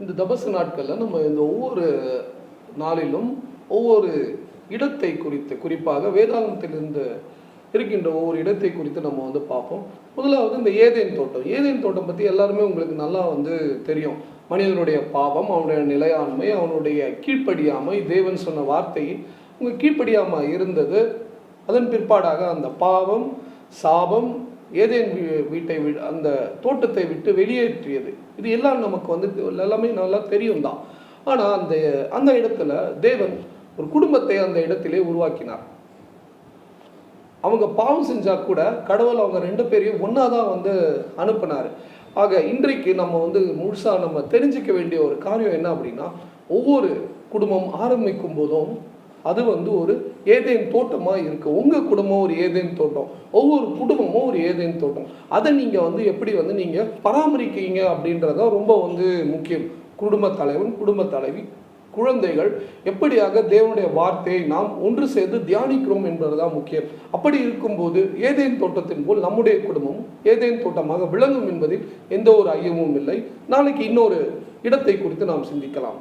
இந்த தபசு நாட்களில் நம்ம இந்த ஒவ்வொரு நாளிலும் ஒவ்வொரு இடத்தை குறித்து குறிப்பாக வேதாந்தத்திலிருந்து இருக்கின்ற ஒவ்வொரு இடத்தை குறித்து நம்ம வந்து பார்ப்போம். முதலாவது இந்த ஏதேன் தோட்டம். ஏதேன் தோட்டம் பற்றி எல்லாருமே உங்களுக்கு நல்லா வந்து தெரியும். மனிதனுடைய பாவம் அவனுடைய நிலையாண்மை அவனுடைய கீழ்ப்படியாமை தேவன் சொன்ன வார்த்தை. உங்கள் கீழ்ப்படியாமை இருந்தது அதன் பிற்பாடாக அந்த பாவம் சாபம் ஏதேன் வீட்டை வி அந்த தோட்டத்தை விட்டு வெளியேற்றியது. இது எல்லாம் நமக்கு வந்து எல்லாமே நல்லா தெரியும் தான். ஆனால் அந்த அந்த இடத்துல தேவன் ஒரு குடும்பத்தை அந்த இடத்திலே உருவாக்கினார். அவங்க பாவம் செஞ்சா கூட கடவுள் அவங்க ரெண்டு பேரையும் ஒன்றா தான் வந்து அனுப்புனார். ஆக இன்றைக்கு நம்ம வந்து முழுசாக நம்ம தெரிஞ்சுக்க வேண்டிய ஒரு காரியம் என்ன அப்படின்னா ஒவ்வொரு குடும்பம் ஆரம்பிக்கும் போதும் அது வந்து ஒரு ஏதேன் தோட்டமாக இருக்குது உங்கள் குடும்பம் ஒரு ஏதேன் தோட்டம். ஒவ்வொரு குடும்பமும் ஒரு ஏதேன் தோட்டம். அதை நீங்கள் வந்து எப்படி வந்து நீங்கள் பராமரிக்கிறீங்க அப்படின்றத ரொம்ப வந்து முக்கியம். குடும்ப தலைவன் குடும்ப தலைவி குழந்தைகள் எப்படியாக தேவனுடைய வார்த்தையை நாம் ஒன்று சேர்ந்து தியானிக்கிறோம் என்பதுதான் முக்கியம். அப்படி இருக்கும்போது ஏதேன் தோட்டத்தின் போல் நம்முடைய குடும்பம் ஏதேன் தோட்டமாக விளங்கும் என்பதில் எந்த ஒரு ஐயமும் இல்லை. நாளைக்கு இன்னொரு இடத்தை குறித்து நாம் சிந்திக்கலாம்.